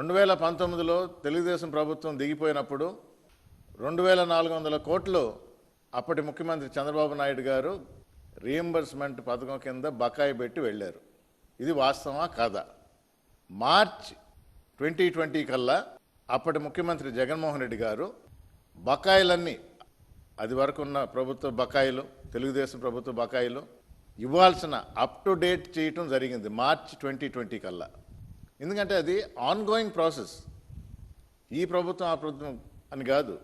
రెండు వేల పంతొమ్మిదిలో తెలుగుదేశం ప్రభుత్వం దిగిపోయినప్పుడు రెండు వేల నాలుగు వందల కోట్లు అప్పటి ముఖ్యమంత్రి చంద్రబాబు నాయుడు గారు రీఎంబర్స్మెంట్ పథకం కింద బకాయి పెట్టి వెళ్ళారు. ఇది వాస్తవమా కాదా? మార్చ్ ట్వంటీ ట్వంటీ కల్లా అప్పటి ముఖ్యమంత్రి జగన్మోహన్ రెడ్డి గారు బకాయిలన్నీ అది వరకు ఉన్న ప్రభుత్వ బకాయిలు తెలుగుదేశం ప్రభుత్వ బకాయిలు ఇవ్వాల్సిన అప్ టు డేట్ చేయటం జరిగింది మార్చ్ ట్వంటీ ట్వంటీ కల్లా. ఎందుకంటే అది ఆన్గోయింగ్ ప్రాసెస్ ఈ ప్రభుత్వం ఆ ప్రభుత్వం అని కాదు.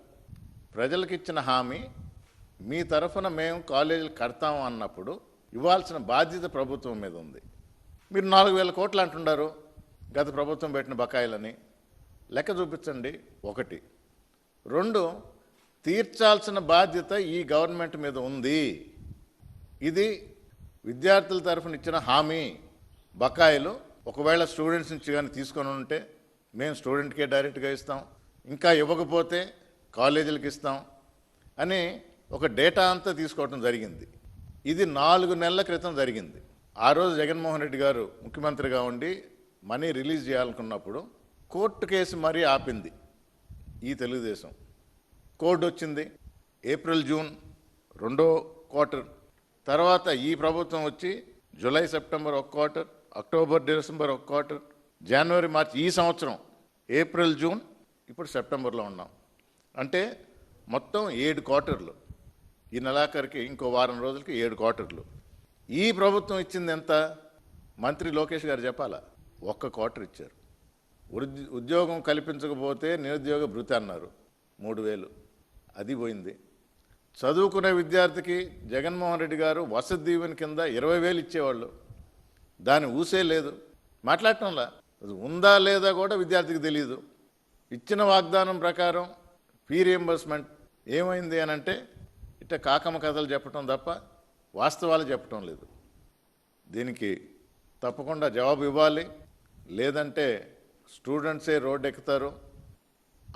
ప్రజలకు ఇచ్చిన హామీ మీ తరఫున మేము కాలేజీలు కడతాము అన్నప్పుడు ఇవ్వాల్సిన బాధ్యత ప్రభుత్వం మీద ఉంది. మీరు నాలుగు వేల కోట్లు అంటున్నారు గత ప్రభుత్వం పెట్టిన బకాయిలని. లెక్క చూపించండి ఒకటి. రెండు తీర్చాల్సిన బాధ్యత ఈ గవర్నమెంట్ మీద ఉంది. ఇది విద్యార్థుల తరఫున ఇచ్చిన హామీ బకాయిలు ఒకవేళ స్టూడెంట్స్ నుంచి కానీ తీసుకొని ఉంటే మేము స్టూడెంట్కే డైరెక్ట్గా ఇస్తాం. ఇంకా ఇవ్వకపోతే కాలేజీలకు ఇస్తాం అని ఒక డేటా అంతా తీసుకోవడం జరిగింది. ఇది నాలుగు నెలల క్రితం జరిగింది. ఆ రోజు జగన్మోహన్ రెడ్డి గారు ముఖ్యమంత్రిగా ఉండి మనీ రిలీజ్ చేయాలనుకున్నప్పుడు కోర్టు కేసు మరీ ఆపింది ఈ తెలుగుదేశం. కోర్టు వచ్చింది ఏప్రిల్ జూన్ రెండో క్వార్టర్ తర్వాత ఈ ప్రభుత్వం వచ్చి జూలై సెప్టెంబర్ ఒక క్వార్టర్ అక్టోబర్ డిసెంబర్ ఒక క్వార్టర్ జనవరి మార్చ్ ఈ సంవత్సరం ఏప్రిల్ జూన్ ఇప్పుడు సెప్టెంబర్లో ఉన్నాం. అంటే మొత్తం ఏడు క్వార్టర్లు. ఈ నెలాఖరికి ఇంకో వారం రోజులకి ఏడు క్వార్టర్లు. ఈ ప్రభుత్వం ఇచ్చింది ఎంత? మంత్రి లోకేష్ గారు చెప్పాలా? ఒక్క క్వార్టర్ ఇచ్చారు. ఉద్యోగం కల్పించకపోతే నిరుద్యోగ భృతి అన్నారు. మూడు వేలు. అది పోయింది. చదువుకునే విద్యార్థికి జగన్మోహన్ రెడ్డి గారు వసతి దీవెన కింద ఇరవై వేలు ఇచ్చేవాళ్ళు. దాని ఊసే లేదు. మాట్లాడటంలా? అది ఉందా లేదా కూడా విద్యార్థికి తెలియదు ఇచ్చిన వాగ్దానం ప్రకారం ఫీ రియంబర్స్మెంట్ ఏమైంది అని అంటే ఇట్ట కాకమ్మ కథలు చెప్పటం తప్ప వాస్తవాలు చెప్పటం లేదు. దీనికి తప్పకుండా జవాబు ఇవ్వాలి. లేదంటే స్టూడెంట్సే రోడ్డు ఎక్కుతారు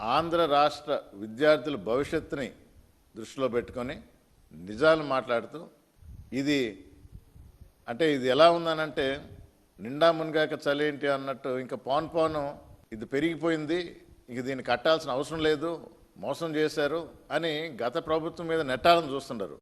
ఆంధ్ర రాష్ట్ర విద్యార్థుల భవిష్యత్తుని దృష్టిలో పెట్టుకొని నిజాలు మాట్లాడుతూ ఇది అంటే ఇది ఎలా ఉందనంటే నిండా మునిగాక చలేంటి అన్నట్టు ఇంకా పాన్ పాను ఇది పెరిగిపోయింది ఇంక దీన్ని కట్టాల్సిన అవసరం లేదు మోసం చేశారు అని గత ప్రభుత్వం మీద నెట్టాలని చూస్తున్నారు